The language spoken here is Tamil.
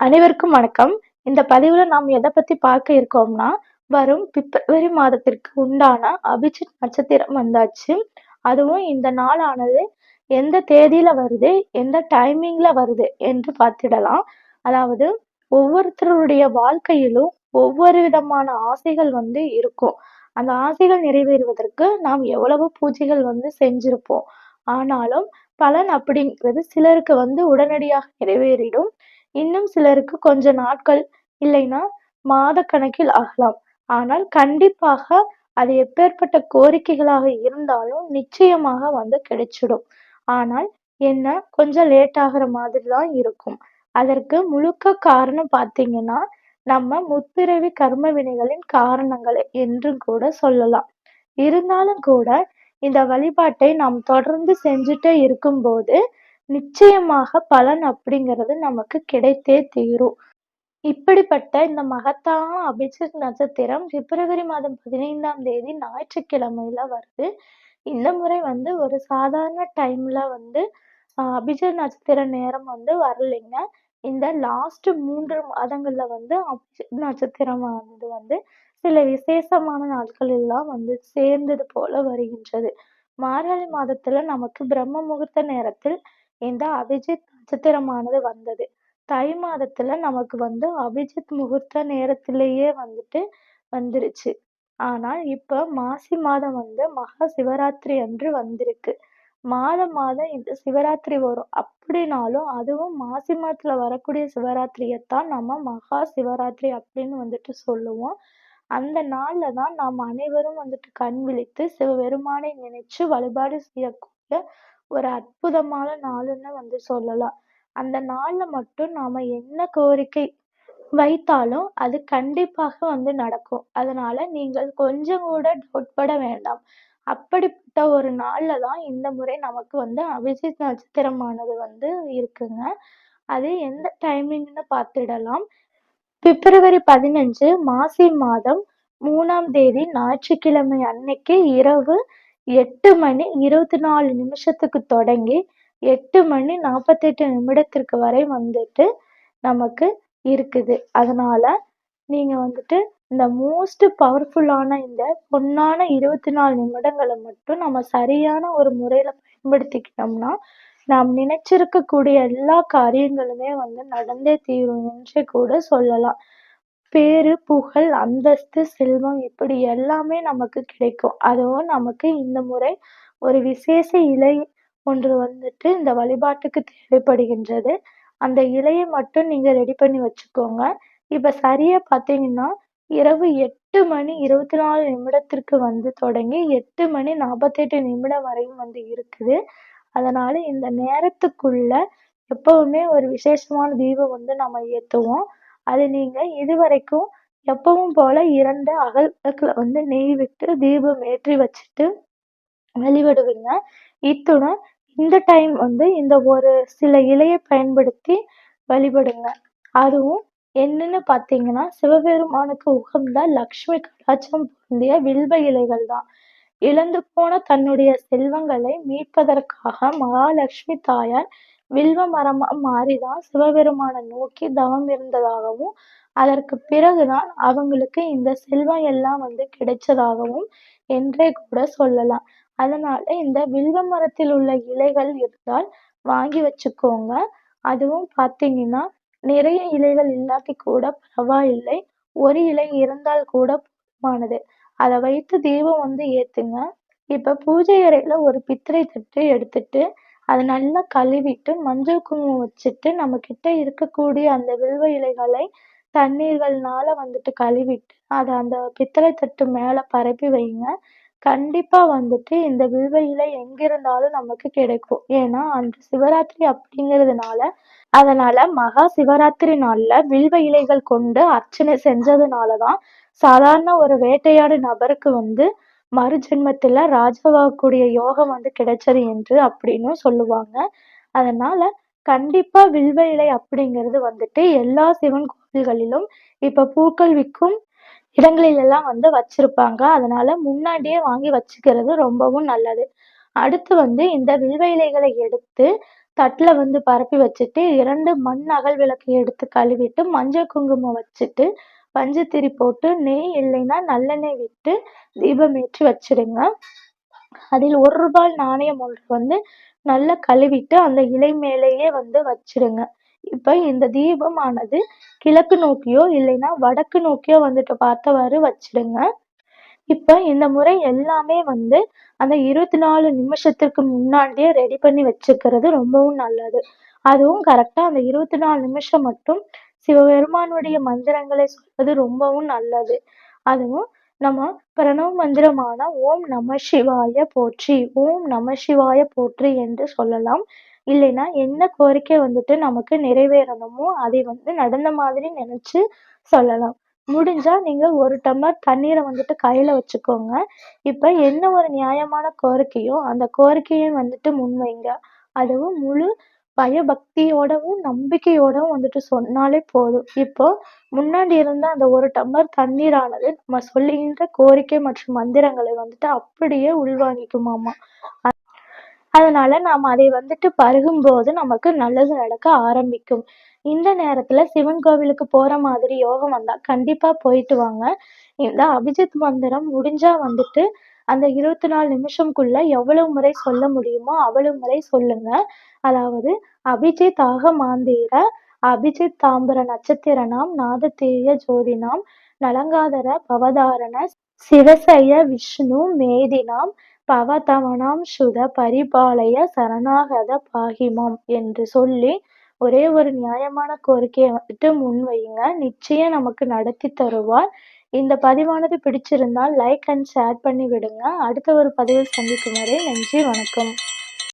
அனைவருக்கும் வணக்கம். இந்த பதிவுல நாம் எதை பத்தி பார்க்க இருக்கோம்னா வரும் பிப்ரவரி மாதத்திற்கு உண்டான அபிஜித் நட்சத்திரம் வந்தாச்சு. அதுவும் இந்த நாளானது எந்த தேதியில வருது எந்த டைமிங்ல வருது என்று பார்த்திடலாம். அதாவது ஒவ்வொருத்தருடைய வாழ்க்கையிலும் ஒவ்வொரு விதமான ஆசைகள் வந்து இருக்கும். அந்த ஆசைகள் நிறைவேறுவதற்கு நாம் எவ்வளவு பூஜைகள் வந்து செஞ்சிருப்போம். ஆனாலும் பலன் அப்படிங்கிறது சிலருக்கு வந்து உடனடியாக நிறைவேறிடும். இன்னும் சிலருக்கு கொஞ்ச நாட்கள் இல்லைன்னா மாத கணக்கில் ஆகலாம். ஆனால் கண்டிப்பாக அது எப்பேற்பட்ட கோரிக்கைகளாக இருந்தாலும் நிச்சயமாக வந்து கிடைச்சிடும். ஆனால் என்ன? கொஞ்சம் லேட் ஆகுற மாதிரி தான் இருக்கும். அதற்கு முழுக்க காரணம் பார்த்தீங்கன்னா நம்ம முற்பிறவி கர்ம வினைகளின் காரணங்கள் என்று கூட சொல்லலாம். இருந்தாலும் கூட இந்த வழிபாட்டை நாம் தொடர்ந்து செஞ்சுட்டே இருக்கும்போது நிச்சயமாக பலன் அப்படிங்கிறது நமக்கு கிடைத்தே தீரும். இப்படிப்பட்ட இந்த மகத்தான அபிஜித் நட்சத்திரம் பிப்ரவரி மாதம் பதினைந்தாம் தேதி ஞாயிற்றுக்கிழமையில வருது. இந்த முறை வந்து ஒரு சாதாரண டைம்ல வந்து அபிஜித் நட்சத்திர நேரம் வந்து வரலைங்க. இந்த லாஸ்ட் மூன்று மாதங்கள்ல வந்து அபிஜித் நட்சத்திரம் வந்து வந்து சில விசேஷமான நாட்கள் எல்லாம் வந்து சேர்ந்தது போல வருகின்றது. மார்கழி மாதத்துல நமக்கு பிரம்ம முகூர்த்த நேரத்தில் இந்த அபிஜித் நட்சத்திரமானது வந்தது. தை மாதத்துல நமக்கு வந்து அபிஜித் முகூர்த்த நேரத்திலேயே வந்துட்டு வந்துருச்சு. ஆனால் இப்ப மாசி மாதம் வந்து மகா சிவராத்திரி அன்று வந்திருக்கு. மாதம் மாதம் இந்த சிவராத்திரி வரும். அப்படின்னாலும் அதுவும் மாசி மாதத்துல வரக்கூடிய சிவராத்திரியைத்தான் நம்ம மகா சிவராத்திரி அப்படின்னு வந்துட்டு சொல்லுவோம். அந்த நாள்ல தான் நாம் அனைவரும் வந்துட்டு கண் விழித்து சிவபெருமானை நினைச்சு வழிபாடு செய்யக்கூடிய ஒரு அற்புதமான நாளுன்னு வந்து சொல்லலாம். அந்த நாள்ல மட்டும் நாம என்ன கோரிக்கை வைத்தாலும் அது கண்டிப்பாக வந்து நடக்கும். அதனால நீங்கள் கொஞ்சம் கூட உட்பட வேண்டாம். அப்படிப்பட்ட ஒரு நாள்ல தான் இந்த முறை நமக்கு வந்து அபிஜித் நட்சத்திரமானது வந்து இருக்குங்க. அது எந்த டைமிங்னு பார்த்துடலாம். பிப்ரவரி பதினஞ்சு மாசி மாதம் மூணாம் தேதி ஞாயிற்றுக்கிழமை அன்னைக்கு இரவு எட்டு மணி இருபத்தி நாலு நிமிஷத்துக்கு தொடங்கி எட்டு மணி நாற்பத்தெட்டு நிமிடத்திற்கு வரை வந்துட்டு நமக்கு இருக்குது. அதனால நீங்கள் வந்துட்டு இந்த மோஸ்ட் பவர்ஃபுல்லான இந்த பொன்னான இருபத்தி நாலு நிமிடங்களை மட்டும் நம்ம சரியான ஒரு முறையில் பயன்படுத்திக்கிட்டோம்னா நாம் நினைச்சிருக்கக்கூடிய எல்லா காரியங்களுமே வந்து நடந்தே தீரும் என்று கூட சொல்லலாம். பேரு புகழ் அந்தஸ்து செல்வம் இப்படி எல்லாமே நமக்கு கிடைக்கும். அதுவும் நமக்கு இந்த முறை ஒரு விசேஷ இலை ஒன்று வந்துட்டு இந்த வழிபாட்டுக்கு தேவைப்படுகின்றது. அந்த இலையை மட்டும் நீங்க ரெடி பண்ணி வச்சுக்கோங்க. இப்ப சரியா பார்த்தீங்கன்னா இரவு எட்டு மணி இருபத்தி நாலு நிமிடத்திற்கு வந்து தொடங்கி எட்டு மணி நாற்பத்தெட்டு நிமிடம் வரையும் வந்து இருக்குது. அதனால இந்த நேரத்துக்குள்ள எப்பவுமே ஒரு விசேஷமான தீபம் வந்து நம்ம ஏற்றுவோம் அது நீங்க இதுவரைக்கும் எப்பவும் போல இரண்டு அகல் வந்து நெய் விட்டு தீபம் ஏற்றி வச்சுட்டு வழிபடுவீங்க. இத்துடன் இந்த டைம் வந்து இந்த ஒரு சில இலையை பயன்படுத்தி வழிபடுங்க. அதுவும் என்னன்னு பார்த்தீங்கன்னா சிவபெருமானுக்கு உகந்த லக்ஷ்மி கடாட்சம் பொருந்திய வில்வ இலைகள் தான். இழந்து போன தன்னுடைய செல்வங்களை மீட்பதற்காக மகாலட்சுமி தாயார் வில்வ மரமா மாறிதான் சிவபெருமானை நோக்கி தவம் இருந்ததாகவும் அதற்கு பிறகுதான் அவங்களுக்கு இந்த செல்வம் எல்லாம் வந்து கிடைச்சதாகவும் என்றே கூட சொல்லலாம். அதனால இந்த வில்வ மரத்தில் உள்ள இலைகள் இருந்தால் வாங்கி வச்சுக்கோங்க. அதுவும் பார்த்தீங்கன்னா நிறைய இலைகள் இல்லாட்டி கூட பரவாயில்லை. ஒரு இலை இருந்தால் கூட போதுமானது. அதை வைத்து தீபம் வந்து ஏத்துங்க. இப்ப பூஜை அறையில ஒரு பித்தளை தட்டு எடுத்துட்டு அதை நல்லா கழுவிட்டு மஞ்சள் குங்குமம் வச்சுட்டு நம்ம கிட்ட இருக்கக்கூடிய அந்த வில்வ இலைகளை தண்ணீர்கள்னால வந்துட்டு கழுவிட்டு அதை அந்த பித்தளை தட்டு மேல பரப்பி வைங்க. கண்டிப்பா வந்துட்டு இந்த வில்வ இலை எங்கிருந்தாலும் நமக்கு கிடைக்கும். ஏன்னா அந்த சிவராத்திரி அப்படிங்கிறதுனால அதனால மகா சிவராத்திரி நாள்ல வில்வ இலைகள் கொண்டு அர்ச்சனை செஞ்சதுனாலதான் சாதாரண ஒரு வேட்டையாடு நபருக்கு வந்து மறு ஜென்மத்தில் ராஜாவாகக்கூடிய யோகம் வந்து கிடைச்சது என்று அப்படின்னு சொல்லுவாங்க. அதனால கண்டிப்பா வில்வ இலை அப்படிங்கிறது வந்துட்டு எல்லா சிவன் கோவில்களிலும் இப்ப பூக்கள் விற்கும் இடங்களில் எல்லாம் வந்து வச்சிருப்பாங்க. அதனால முன்னாடியே வாங்கி வச்சுக்கிறது ரொம்பவும் நல்லது. அடுத்து வந்து இந்த வில்வ இலைகளை எடுத்து தட்டுல வந்து பரப்பி வச்சுட்டு இரண்டு மண் அகல் விளக்கு எடுத்து கழுவிட்டு மஞ்சள் குங்குமம் வச்சுட்டு பஞ்சுத்திரி போட்டு நெய் இல்லைன்னா நல்லெண்ணெய் விட்டு தீபம் ஏற்றி வச்சிடுங்க அதில் ஒரு ரூபாய் நாணயம் ஒன்று வந்து நல்லா கழுவிட்டு அந்த இலை மேலேயே வந்து வச்சிடுங்க இப்போ இந்த தீபமானது கிழக்கு நோக்கியோ இல்லைன்னா வடக்கு நோக்கியோ வந்துட்டு பார்த்தவாறு வச்சிடுங்க இப்போ இந்த முறை எல்லாமே வந்து அந்த இருபத்தி நாலு நிமிஷத்துக்கு முன்னாடியே ரெடி பண்ணி வச்சுக்கிறது ரொம்பவும் நல்லது. அதுவும் கரெக்டாக அந்த இருபத்தி நாலு நிமிஷம் மட்டும் சிவபெருமானுடைய மந்திரங்களை சொல்வது ரொம்பவும் நல்லது. அதுவும் நம்ம பிரணவ மந்திரமான ஓம் நம சிவாய போற்றி ஓம் நம சிவாய போற்றி என்று சொல்லலாம். இல்லைன்னா என்ன கோரிக்கை வந்துட்டு நமக்கு நிறைவேறணுமோ அதை வந்து நடந்த மாதிரி நினைச்சு சொல்லலாம். முடிஞ்சா நீங்க ஒரு டம்ளர் தண்ணீரை வந்துட்டு கையில வச்சுக்கோங்க. இப்ப என்ன ஒரு நியாயமான கோரிக்கையோ அந்த கோரிக்கையை வந்துட்டு முன்வைங்க. அதுவும் முழு பயபக்தியோடவும் நம்பிக்கையோடவும் வந்துட்டு சொன்னாலே போதும். இப்போ முன்னாடி இருந்த அந்த ஒரு டம்ளர் தண்ணீரானது நம்ம சொல்லுகின்ற கோரிக்கை மற்றும் மந்திரங்களை வந்துட்டு அப்படியே உள்வாங்கிக்குமாமா. அதனால நாம் அதை வந்துட்டு பருகும்போது நமக்கு நல்லது நடக்க ஆரம்பிக்கும். இந்த நேரத்துல சிவன் கோவிலுக்கு போற மாதிரி யோகம் வந்தா கண்டிப்பா போயிட்டு வாங்க. இந்த அபிஜித் மந்திரம் முடிஞ்சா வந்துட்டு அந்த இருபத்தி நாலு நிமிஷம்குள்ள எவ்வளவு முறை சொல்ல முடியுமோ அவ்வளவு முறை சொல்லுங்க. அதாவது அபிஜித் ஆக மாந்தீர அபிஜித் தாம்பர நட்சத்திரனாம் நாதத்தேய ஜோதினாம் நலங்காதர பவதாரண சிவசய விஷ்ணு மேதினாம் பவதவனாம் சுத பரிபாலய சரணாகத பாகிமாம் என்று சொல்லி ஒரே ஒரு நியாயமான கோரிக்கையை வந்துட்டு முன்வையுங்க. நிச்சயம் நமக்கு நடத்தி தருவார். இந்த பதிவானது பிடிச்சிருந்தால் லைக் அண்ட் ஷேர் பண்ணி விடுங்க அடுத்த ஒரு பதிவில் சந்திக்கும் வரை நன்றி வணக்கம்.